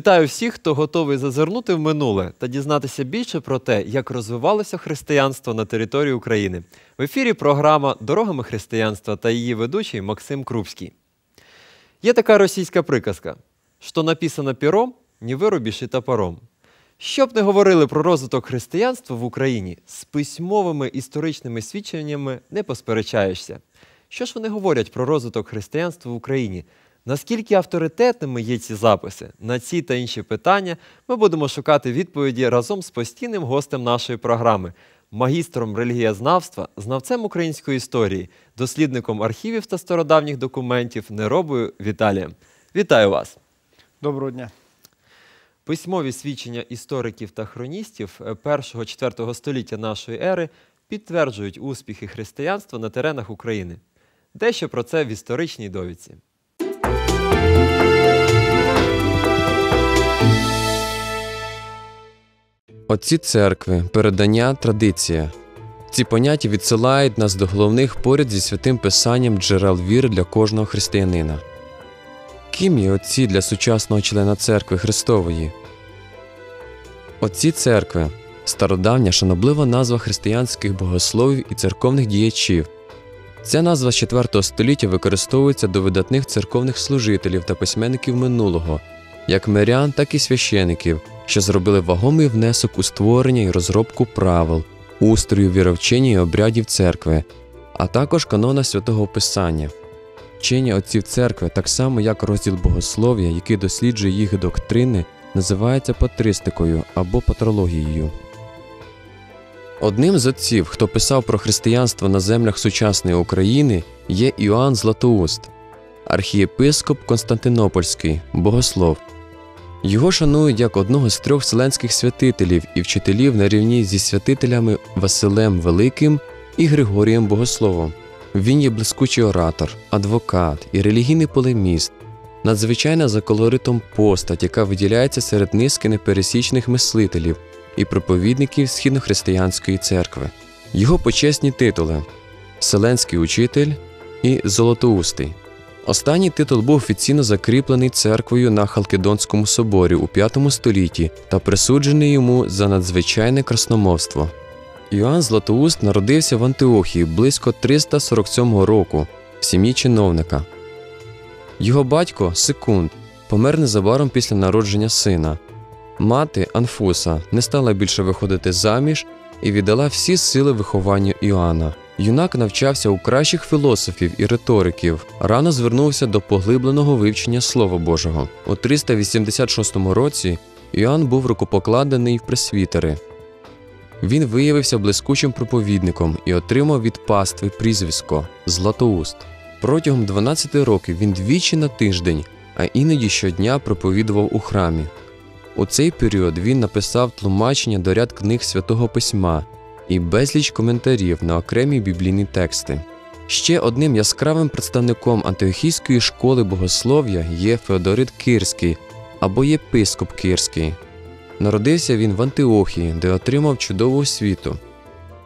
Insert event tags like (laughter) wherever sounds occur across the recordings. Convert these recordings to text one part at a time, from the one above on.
Вітаю всіх, хто готовий зазирнути в минуле та дізнатися більше про те, як розвивалося християнство на території України. В ефірі програма Дорогами християнства та її ведучий Максим Крупський. Є така російська приказка: що написано пером, не виробиш і топором. Щоб не говорили про розвиток християнства в Україні, з письмовими історичними свідченнями не посперечаєшся. Що ж вони говорять про розвиток християнства в Україні? Наскільки авторитетними є ці записи? На ці та інші питання ми будемо шукати відповіді разом з постійним гостем нашої програми, магістром релігієзнавства, знавцем української історії, дослідником архівів та стародавніх документів Неробою Віталієм. Вітаю вас! Доброго дня. Письмові свідчення істориків та хроністів 1-4 століття нашої ери підтверджують успіхи християнства на теренах України. Дещо про це в історичній довідці. Отці церкви, передання, традиція. Ці поняття відсилають нас до головних поряд зі святим писанням джерел віри для кожного християнина. Ким є отці для сучасного члена церкви Христової? Отці церкви стародавня шаноблива назва християнських богословів і церковних діячів. Ця назва з 4 століття використовується до видатних церковних служителів та письменників минулого, як мирян, так і священиків, що зробили вагомий внесок у створення і розробку правил, устрою віровчення і обрядів церкви, а також канона святого Писання. Вчення отців церкви, так само як розділ богослов'я, який досліджує їх доктрини, називається патристикою або патрологією. Одним з отців, хто писав про християнство на землях сучасної України, є Іоанн Златоуст, архієпископ Константинопольський, богослов. Його шанують як одного з трьох вселенських святителів і вчителів на рівні зі святителями Василем Великим і Григорієм Богословом. Він є блискучий оратор, адвокат і релігійний полеміст, надзвичайна за колоритом постать, яка виділяється серед низки непересічних мислителів і проповідників східнохристиянської церкви. Його почесні титули Вселенський учитель і Золотоустий. Останній титул був офіційно закріплений церквою на Халкидонському соборі у V столітті та присуджений йому за надзвичайне красномовство. Іоанн Златоуст народився в Антиохії близько 347 року в сім'ї чиновника. Його батько Секунд помер незабаром після народження сина. Мати Анфуса не стала більше виходити заміж і віддала всі сили вихованню Іоанна. Юнак навчався у кращих філософів і риториків, рано звернувся до поглибленого вивчення Слова Божого. У 386 році Іоанн був рукопокладений в пресвітери. Він виявився блискучим проповідником і отримав від пастви прізвисько Златоуст. Протягом 12 років він двічі на тиждень, а іноді щодня проповідував у храмі. У цей період він написав тлумачення до ряд книг святого письма і безліч коментарів на окремі біблійні тексти. Ще одним яскравим представником антиохійської школи богослов'я є Феодорит Кирський або єпископ Кирський. Народився він в Антиохії, де отримав чудову освіту.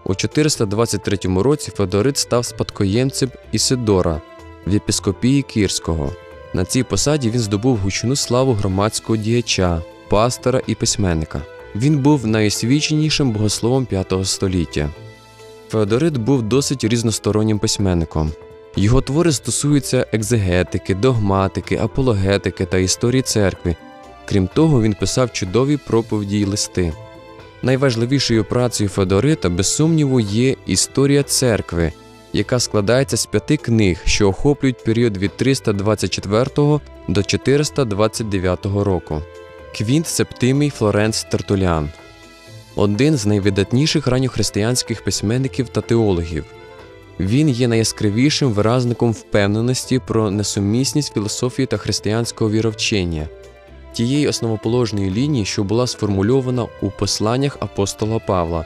У 423 році Феодорит став спадкоємцем Ісидора в єпископії Кірського. На цій посаді він здобув гучну славу громадського діяча, пастора і письменника. Він був найосвіченішим богословом V століття. Феодорит був досить різностороннім письменником. Його твори стосуються екзегетики, догматики, апологетики та історії церкви. Крім того, він писав чудові проповіді й листи. Найважливішою працею Феодорита, без сумніву, є історія церкви, яка складається з п'яти книг, що охоплюють період від 324 до 429 року. Квінт Септимій Флоренц Тертулян один з найвидатніших ранньохристиянських письменників та теологів. Він є найяскравішим виразником впевненості про несумісність філософії та християнського віровчення, тієї основоположної лінії, що була сформульована у посланнях апостола Павла,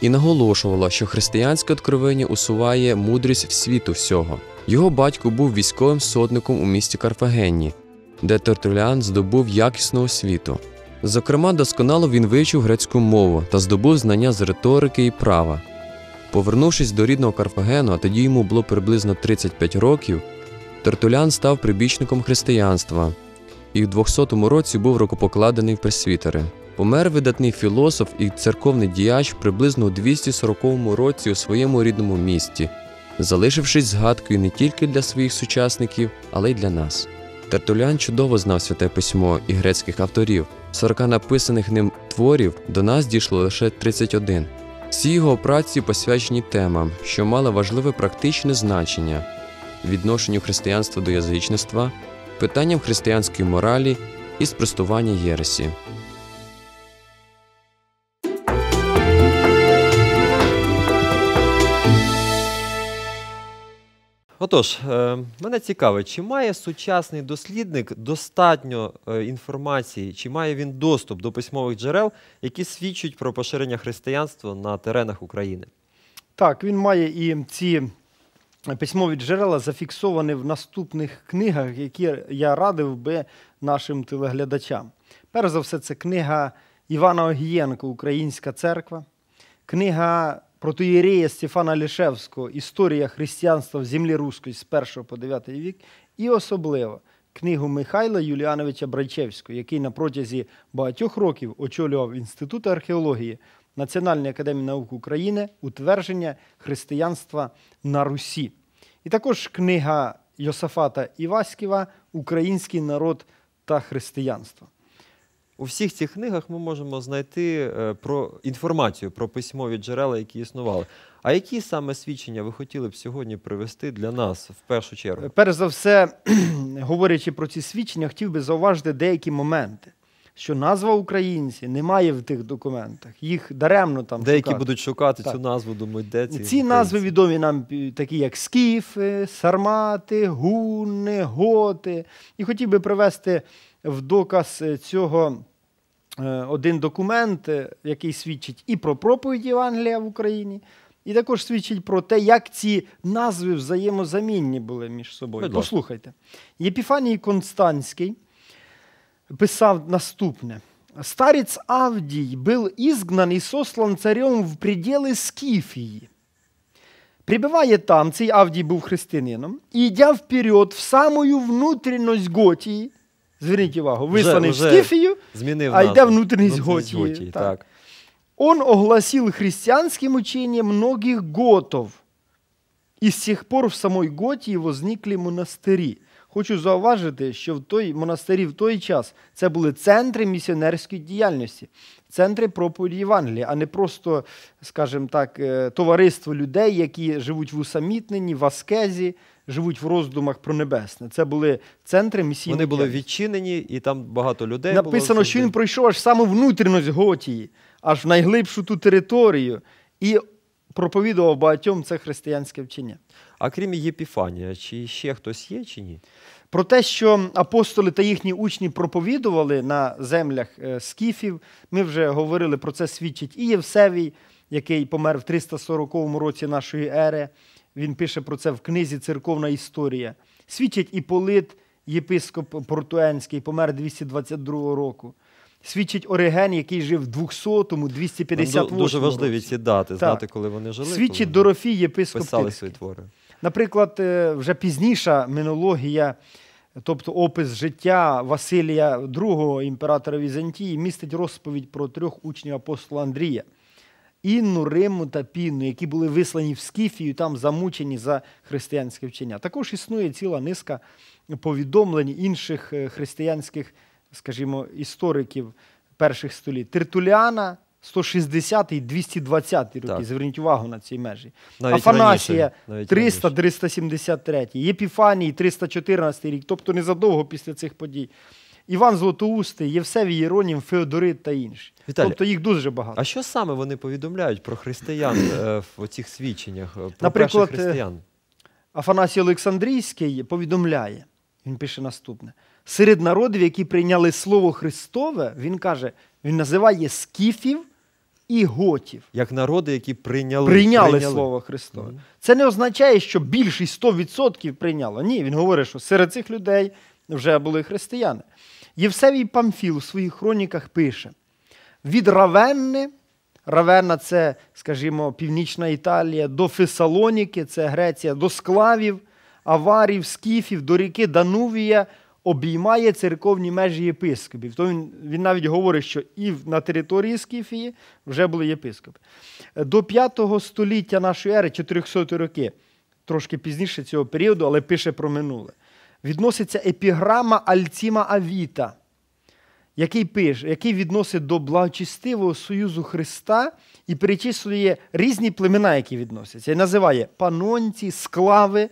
і наголошувала, що християнське откровення усуває мудрість в світу всього. Його батько був військовим сотником у місті Карфагенні, де Тертулян здобув якісну освіту. Зокрема, досконало він вивчив грецьку мову та здобув знання з риторики і права. Повернувшись до рідного Карфагену, а тоді йому було приблизно 35 років, Тертулян став прибічником християнства і в 200 році був рукопокладений в пресвітери. Помер видатний філософ і церковний діяч приблизно у 240 році у своєму рідному місті, залишившись згадкою не тільки для своїх сучасників, але й для нас. Тертулян чудово знав святе письмо і грецьких авторів. 40 написаних ним творів до нас дійшло лише 31. Всі його праці посвячені темам, що мали важливе практичне значення відношенню християнства до язичництва, питанням християнської моралі і спростування єресі. Отож, е, мене цікавить, чи має сучасний дослідник достатньо е, інформації, чи має він доступ до письмових джерел, які свідчать про поширення християнства на теренах України? Так, він має і ці письмові джерела зафіксовані в наступних книгах, які я радив би нашим телеглядачам. Перш за все, це книга Івана Огієнко Українська церква, книга протоєрея Стефана Лішевського Історія християнства в землі руської з 1 по 9 вік, і особливо книгу Михайла Юліановича Брайчевського, який на протязі багатьох років очолював Інститут археології Національної академії наук України утвердження християнства на Русі. І також книга Йосафата Іваськіва Український народ та християнство. У всіх цих книгах ми можемо знайти е, про інформацію про письмові джерела, які існували. А які саме свідчення ви хотіли б сьогодні привести для нас в першу чергу? Перш за все, (clears throat) говорячи про ці свідчення, хотів би зауважити деякі моменти, що назва українці немає в тих документах. Їх даремно там Деякі шукати. будуть шукати Так. цю назву, думають, де ці Ці назви відомі нам е, такі, як скіфи, сармати, гунни, готи. І хотів би привести в доказ е, цього е, один документ, е, який свідчить і про проповідь Євангелія в Україні, і також свідчить про те, як ці назви взаємозамінні були між собою. Будь. Послухайте. Єпіфаній Констанський писав наступне. Старец Авдий был изгнан и сослан царем в пределы Скифії. Прибиває там, цей Авдій був християнином, і йдя вперед в самую внутрішність Готії, зверніть увагу, висланий вже в Скіфію, Змінив а йде внутрішність Готії, Готії, так. так. Он огласил христианским учением многих готов. І з цих пор в самій Готії возникли монастирі. Хочу зауважити, що в той монастирі в той час це були центри місіонерської діяльності, центри проповіді Євангелія, а не просто, скажімо так, е, товариство людей, які живуть в усамітненні, в аскезі, живуть в роздумах про небесне. Це були центри місійної Вони були відчинені, і там багато людей Написано, було що він пройшов аж саму внутрішність Готії, аж в найглибшу ту територію, і проповідував багатьом це християнське вчення. А крім Єпіфанія, чи ще хтось є, чи ні? Про те, що апостоли та їхні учні проповідували на землях е, скіфів, ми вже говорили про це свідчить і Євсевій, який помер в 340 році нашої ери. Він пише про це в книзі Церковна історія. Свідчить і Полит, єпископ Портуенський, помер 222 року. Свідчить Ориген, який жив в 200-му, Нам 258 ду- дуже важливі ці дати, Так. знати, коли вони жили. Свідчить Дорофій, єпископ писали свої твори. Наприклад, е, вже пізніша минологія, тобто опис життя Василія II, імператора Візантії, містить розповідь про трьох учнів апостола Андрія. Інну, Риму та Пінну, які були вислані в Скіфію, там замучені за християнське вчення. Також існує ціла низка повідомлень інших е, християнських, скажімо, істориків перших століть. Тертуліана 160 і 220 роки. Так. Зверніть увагу на ці межі. Навіть Афанасія 300-373, Єпіфаній 314 рік, тобто незадовго після цих подій. Іван Златоустий, Євсевій Єронім, Феодорит та інші. Віталій, тобто їх дуже багато. А що саме вони повідомляють про християн е, в цих свідченнях? е, Про Наприклад, перших християн? Афанасій Олександрійський повідомляє, він пише наступне: серед народів, які прийняли Слово Христове, він каже, він називає скіфів і готів. Як народи, які прийняли, Прийняли, Слово Христове. Мгм. Це не означає, що більшість 100% прийняло. Ні, він говорить, що серед цих людей вже були християни. Євсевій Памфіл у своїх хроніках пише: від Равенни, Равенна це, скажімо, північна Італія, до Фесалоніки, це Греція, до склавів, аварів, скіфів, до ріки Данувія обіймає церковні межі єпископів. То він, він навіть говорить, що і на території Скіфії вже були єпископи. До 5 століття нашої ери, 400 роки, трошки пізніше цього періоду, але пише про минуле. Відноситься епіграма Альціма Авіта, який пише, який відносить до благочестивого союзу Христа і перечислює різні племена, які відносяться. І називає панонці, склави.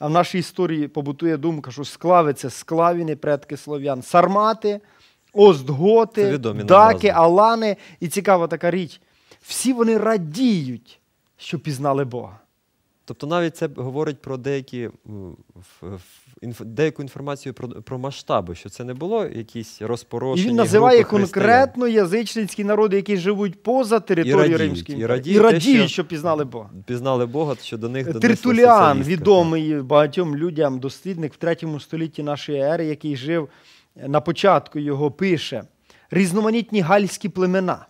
А в нашій історії побутує думка, що склави це склавіни, предки слов'ян, сармати, остготи, відомі даки, алани. І цікава така річ. Всі вони радіють, що пізнали Бога. Тобто навіть це говорить про деякі, деяку інформацію про, про масштаби, що це не було якісь І він називає конкретно язичницькі народи, які живуть поза територією Римської імперії. радіють І радіють, що- що пізнали Бога. Пізнали Бога, що до них Тертуліан, відомий багатьом людям, дослідник в третьому столітті нашої ери, який жив на початку його, пише: різноманітні гальські племена.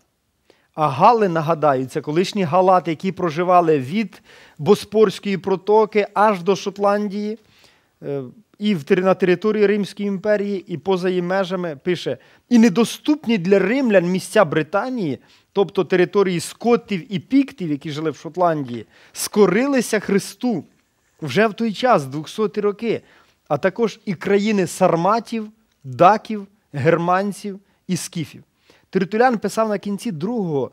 А Гали, нагадаю, це колишні галати, які проживали від Боспорської протоки аж до Шотландії, е, і на території Римської імперії, і поза її межами, пише: і недоступні для римлян місця Британії, тобто території скотів і піктів, які жили в Шотландії, скорилися Христу вже в той час, 200 роки, а також і країни сарматів, даків, германців і скіфів. Теритулян писав на кінці другого,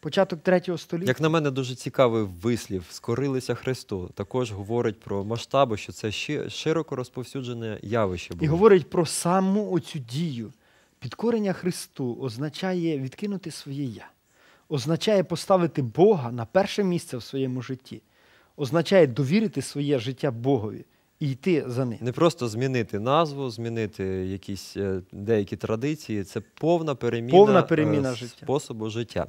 початок третього століття. Як на мене, дуже цікавий вислів скорилися Христу. Також говорить про масштаби, що це широко розповсюджене явище І говорить про саму оцю дію. Підкорення Христу означає відкинути своє я, означає поставити Бога на перше місце в своєму житті, означає довірити своє життя Богові і йти за ним. Не просто змінити назву, змінити якісь е, деякі традиції. Це повна переміна, Повна переміна е, життя. способу життя.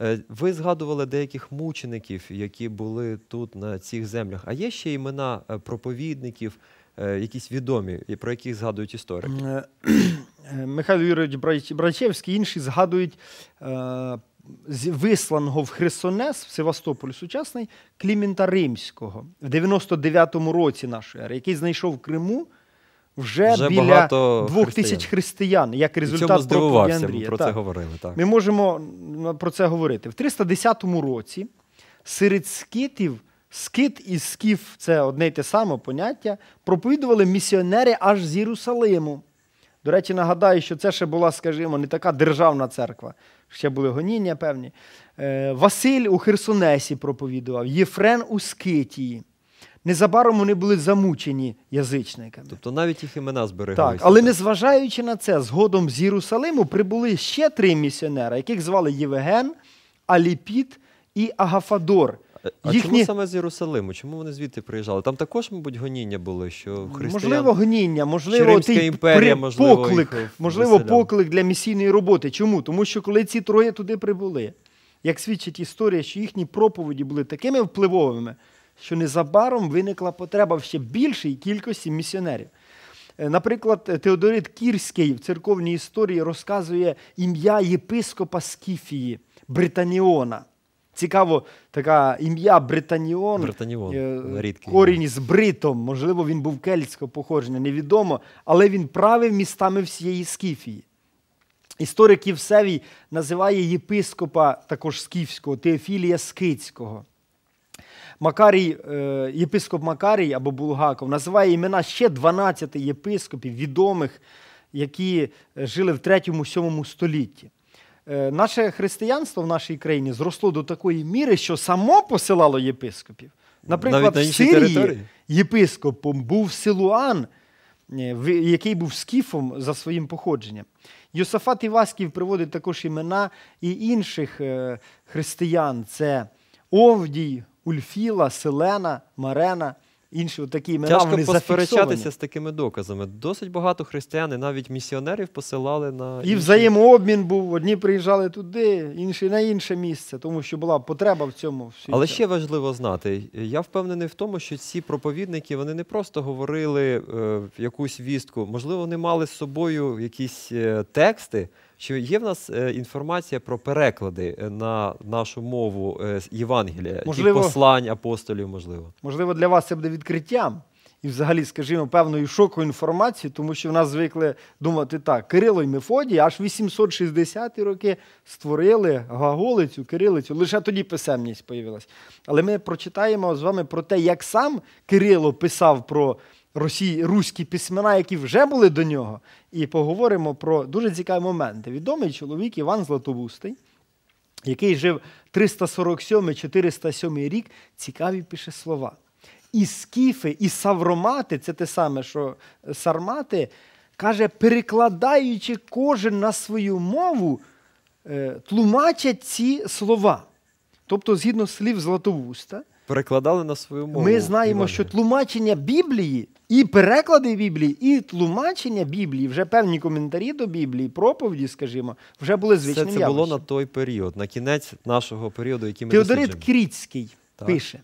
Е, Ви згадували деяких мучеників, які були тут на цих землях. А є ще імена е, проповідників, е, якісь відомі, про яких згадують історики. Е, е, Михайло Юрійович Брачевський, інші згадують е, висланого в Херсонес, в Севастополь сучасний, Клімента Римського в 99-му році нашої ери, який знайшов в Криму вже, Вже біля двох тисяч християн, як результат проповіді здивувався, ми про це Так. говорили. Так. Ми можемо про це говорити. В 310 році серед скитів, скит і скіф це одне й те саме поняття, проповідували місіонери аж з Єрусалиму. До речі, нагадаю, що це ще була, скажімо, не така державна церква. Ще були гоніння певні. Е, Василь у Херсонесі проповідував, Єфрен у Скитії. Незабаром вони були замучені язичниками. Тобто навіть їх імена збереглися. Так, але незважаючи на це, згодом з Єрусалиму прибули ще три місіонери, яких звали Євген, Аліпіт і Агафадор. А- Їхні- чому саме з Єрусалиму? Чому вони звідти приїжджали? Там також, мабуть, гоніння були, що християн... Можливо, гоніння, можливо, той імперія, при- можливо, поклик, їх можливо, поклик для місійної роботи. Чому? Тому що коли ці троє туди прибули, як свідчить історія, що їхні проповіді були такими впливовими, що незабаром виникла потреба в ще більшій кількості місіонерів. Е, Наприклад, Теодорит Кірський в церковній історії розказує ім'я єпископа Скіфії Британіона. Цікаво, така ім'я Британіон. Британіон, е, корінь з бритом. Можливо, він був кельтського походження, невідомо, але він правив містами всієї Скіфії. Історик Євсевій називає єпископа також скіфського Теофілія Скицького. Макарій, е, єпископ Макарій або Булгаков називає імена ще 12 єпископів відомих, які жили в 3-7 столітті. Е, Наше християнство в нашій країні зросло до такої міри, що само посилало єпископів. Наприклад, Навіть на в Сирії території? єпископом був Силуан, е, який був скіфом за своїм походженням. Йосафат Іваськів приводить також імена і інших е, християн: це Овдій, Ульфіла, Селена, Марена, інші такі імена. Тяжко вони посперечатися з такими доказами. Досить багато християн і навіть місіонерів посилали на І інші- взаємообмін був. Одні приїжджали туди, інші на інше місце, тому що була потреба в цьому. в Але ще важливо знати, я впевнений в тому, що ці проповідники вони не просто говорили е, якусь вістку, можливо, вони мали з собою якісь е, тексти. Що є в нас е, інформація про переклади е, на нашу мову е, Євангелія, Можливо. послань апостолів, можливо. Можливо, для вас це буде відкриттям. і, взагалі, скажімо, певною шоковою інформацією, тому що в нас звикли думати так: Кирило і Мефодій аж 860-ті роки створили глаголицю, кирилицю. Лише тоді писемність появилась. Але ми прочитаємо з вами про те, як сам Кирило писав про Росії, руські письмена, які вже були до нього, і поговоримо про дуже цікаві моменти. Відомий чоловік Іван Златобустий, який жив 347-407 рік, цікаві пише слова. І скіфи, і савромати це те саме, що сармати, каже, перекладаючи кожен на свою мову, е, тлумачать ці слова. Тобто, згідно слів Златовуста, Перекладали на свою мову. ми знаємо, Івангелія. що тлумачення Біблії, і переклади Біблії, і тлумачення Біблії, вже певні коментарі до Біблії, проповіді, скажімо, вже були Все звичним це було на той період, на кінець нашого періоду, який ми Теодорит. Кріцький Так. пише: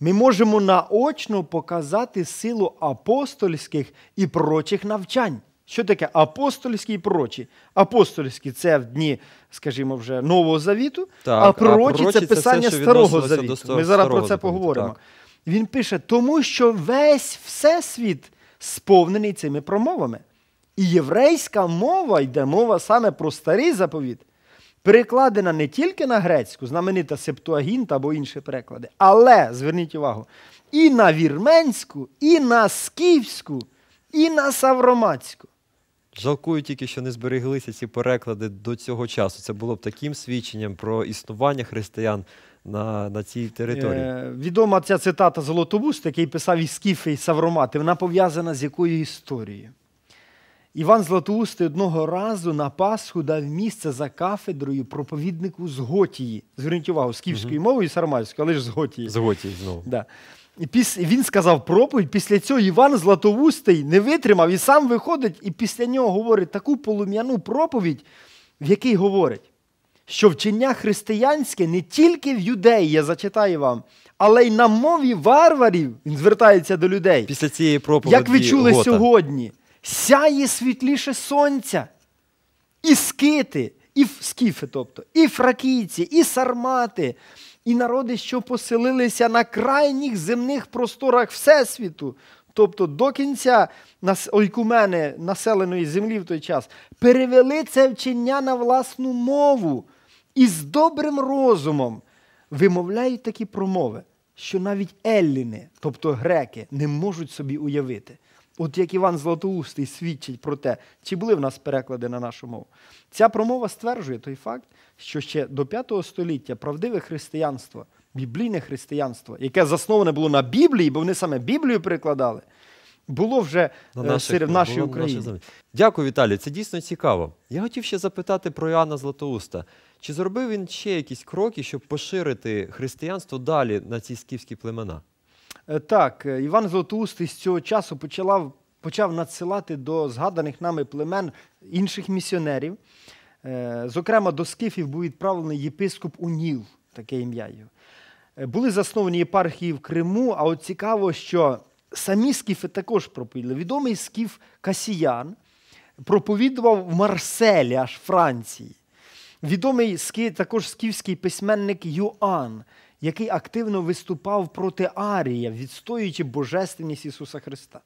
ми можемо наочно показати силу апостольських і прочих навчань. Що таке апостольські і прочі? Апостольські це в дні, скажімо, вже Нового Завіту, Так, а пророчі пророчі це це все, писання що Старого Завіту. Ми зараз про це поговоримо. так. Він пише, тому що весь всесвіт сповнений цими промовами. І єврейська мова йде мова саме про старий заповіт, перекладена не тільки на грецьку, знаменита Септуагінта або інші переклади, але, зверніть увагу, і на вірменську, і на скіфську, і на савроматську. Жалкую тільки, що не збереглися ці переклади до цього часу. Це було б таким свідченням про існування християн на, на цій території. Е, відома ця цитата Золотовуст, який писав і скіфи, і савромати, вона пов'язана з якою історією. Іван Златоустий одного разу на Пасху дав місце за кафедрою проповіднику з Готії. Зверніть увагу, скіфською мовою і сарматською, але ж з Готії. Зготі знову. Да. І піс... він сказав проповідь. Після цього Іван Златоустий не витримав і сам виходить, і після нього говорить таку полум'яну проповідь, в якій говорить, що вчення християнське не тільки в юдеї, я зачитаю вам, але й на мові варварів. Він звертається до людей. Після цієї проповіді Як ви чули Гота. сьогодні, сяє світліше сонця, і скити, і скіфи, тобто, і фракійці, і сармати, і народи, що поселилися на крайніх земних просторах Всесвіту, тобто до кінця ойкумени населеної землі в той час, перевели це вчення на власну мову і з добрим розумом вимовляють такі промови, що навіть елліни, тобто греки, не можуть собі уявити. От як Іван Златоустий свідчить про те, чи були в нас переклади на нашу мову. Ця промова стверджує той факт, що ще до V століття правдиве християнство, біблійне християнство, яке засноване було на Біблії, бо вони саме Біблію перекладали, було вже на е, наших- серед нашій було Україні. землі. Дякую, Віталій. Це дійсно цікаво. Я хотів ще запитати про Іоанна Златоуста. Чи зробив він ще якісь кроки, щоб поширити християнство далі на ці скіфські племена? Е, Так, е, Іван Златоустий з цього часу почав, почав надсилати до згаданих нами племен інших місіонерів. Е, Зокрема, до скифів був відправлений єпископ Уніл, таке ім'я його. Були засновані єпархії в Криму, а от цікаво, що самі скіфи також проповідали. Відомий скіф Касіян проповідував в Марселі, аж Франції. Відомий також скіфський письменник Йоанн, який активно виступав проти Арія, відстоюючи божественність Ісуса Христа.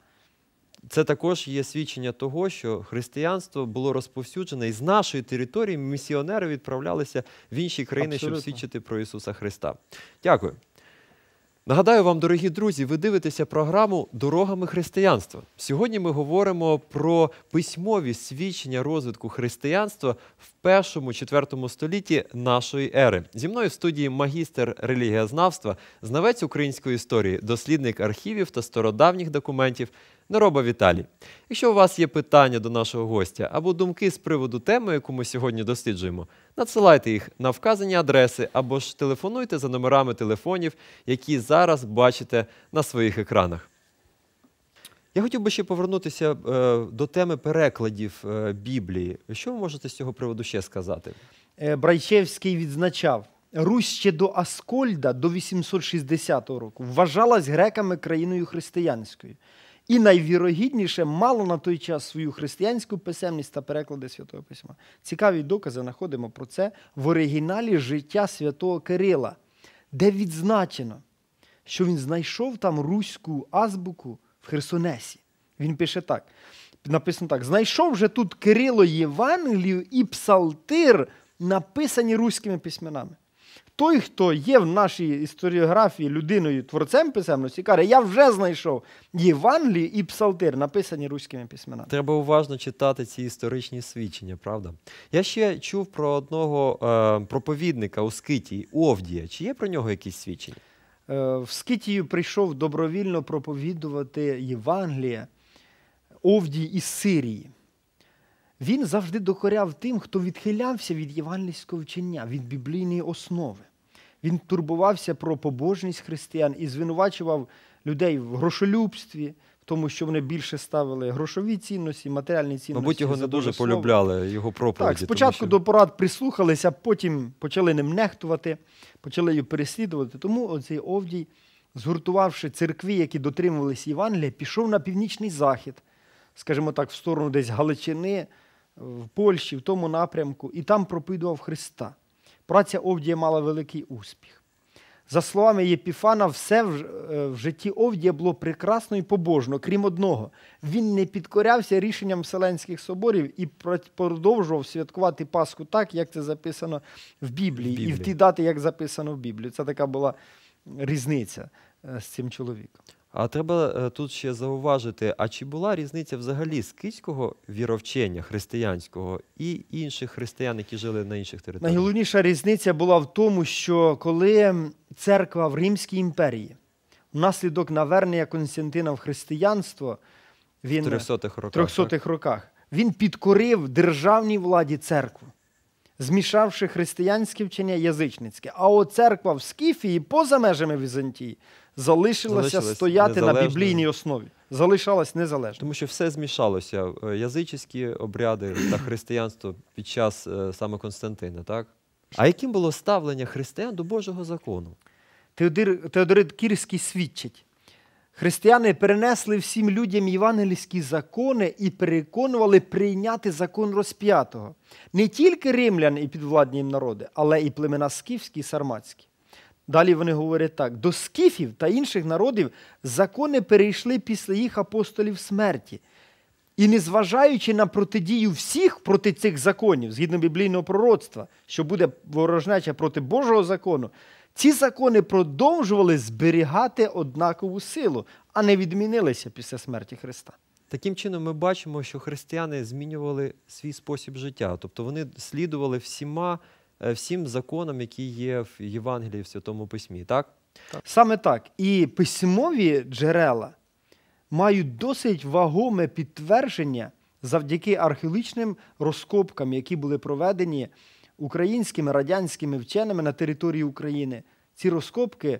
Це також є свідчення того, що християнство було розповсюджене, і з нашої території місіонери відправлялися в інші країни, Абсолютно. щоб свідчити про Ісуса Христа. Дякую. Нагадаю вам, дорогі друзі, ви дивитеся програму Дорогами християнства. Сьогодні ми говоримо про письмові свідчення розвитку християнства в першому четвертому столітті нашої ери. Зі мною в студії магістр релігієзнавства, знавець української історії, дослідник архівів та стародавніх документів Нероба Віталій. Якщо у вас є питання до нашого гостя або думки з приводу теми, яку ми сьогодні досліджуємо, надсилайте їх на вказані адреси або ж телефонуйте за номерами телефонів, які зараз бачите на своїх екранах. Я хотів би ще повернутися е, до теми перекладів е, Біблії. Що ви можете з цього приводу ще сказати? Е, Брайчевський відзначав, Русь ще до Аскольда до 860 року вважалась греками країною християнською. І найвірогідніше мало на той час свою християнську писемність та переклади Святого Письма. Цікаві докази знаходимо про це в оригіналі життя святого Кирила, де відзначено, що він знайшов там руську азбуку в Херсонесі. Він пише так: написано так: знайшов же тут Кирило Євангелію і Псалтир, написані руськими письменами. Той, хто є в нашій історіографії людиною творцем писемності, каже, я вже знайшов Євангелію і Псалтир, написані руськими письменами. Треба уважно читати ці історичні свідчення, правда? Я ще чув про одного е, проповідника у Скитії, Овдія. Чи є про нього якісь свідчення? Е, В Скитію прийшов добровільно проповідувати Євангелія Овдій із Сирії. Він завжди докоряв тим, хто відхилявся від євангельського вчення, від біблійної основи. Він турбувався про побожність християн і звинувачував людей в грошолюбстві, в тому, що вони більше ставили грошові цінності, матеріальні цінності. Мабуть, його не дуже Слово. полюбляли його проповіді. Так, спочатку тому що... до порад прислухалися, потім почали ним нехтувати, почали її переслідувати. Тому оцей Овдій, згуртувавши церкви, які дотримувалися Євангелія, пішов на північний захід, скажімо так, в сторону десь Галичини, в Польщі, в тому напрямку, і там проповідував Христа. Праця Овдія мала великий успіх. За словами Єпіфана, все в, е, в житті Овдія було прекрасно і побожно, крім одного. Він не підкорявся рішенням Вселенських соборів і продовжував святкувати Пасху так, як це записано в Біблії, В і в ті дати, як записано в Біблії. Це така була різниця е, з цим чоловіком. А треба е, тут ще зауважити: а чи була різниця взагалі скитського віровчення християнського і інших християн, які жили на інших територіях? Найголовніша різниця була в тому, що коли церква в Римській імперії, внаслідок навернення Константина в християнство, В він 300-х роках. 300-х роках, він підкорив державній владі церкву, змішавши християнське вчення язичницьке. А от церква в Скіфії, поза межами Візантії, залишилася Залишилась стояти на біблійній основі. Залишалась незалежною. Тому що все змішалося. е, Язичницькі обряди та християнство під час е, саме Константина, так? А яким було ставлення християн до Божого закону? Теодир, Теодорит Кірський свідчить. Християни перенесли всім людям євангельські закони і переконували прийняти закон розп'ятого. Не тільки римлян і підвладні їм народи, але і племена скіфські і сарматські. Далі вони говорять так: до скіфів та інших народів закони перейшли після їх апостолів смерті. І незважаючи на протидію всіх проти цих законів, згідно біблійного пророцтва, що буде ворожнеча проти Божого закону, ці закони продовжували зберігати однакову силу, а не відмінилися після смерті Христа. Таким чином, ми бачимо, що християни змінювали свій спосіб життя, тобто вони слідували всіма, всім законам, які є в Євангелії в Святому Письмі, так? Саме так. І письмові джерела мають досить вагоме підтвердження завдяки археологічним розкопкам, які були проведені українськими радянськими вченими на території України. Ці розкопки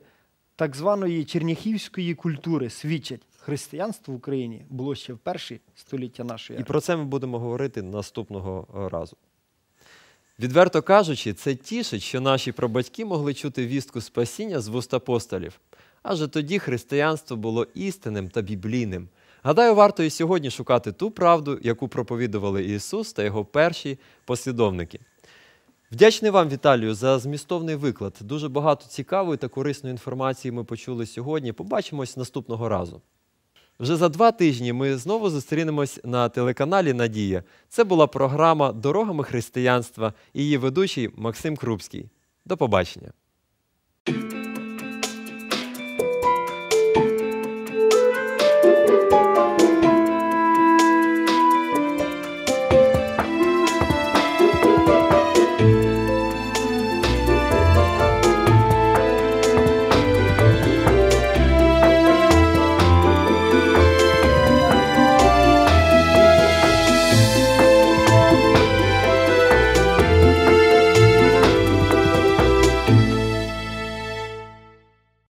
так званої черняхівської культури свідчать, християнство в Україні було ще в перші століття нашої І про це ми будемо говорити наступного е, разу. Відверто кажучи, це тішить, що наші прабатьки могли чути вістку спасіння з вуст апостолів. Адже тоді християнство було істинним та біблійним. Гадаю, варто і сьогодні шукати ту правду, яку проповідували Ісус та його перші послідовники. Вдячний вам, Віталію, за змістовний виклад. Дуже багато цікавої та корисної інформації ми почули сьогодні. Побачимось наступного разу. Вже за два тижні ми знову зустрінемось на телеканалі Надія. Це була програма Дорогами християнства і її ведучий Максим Крупський. До побачення.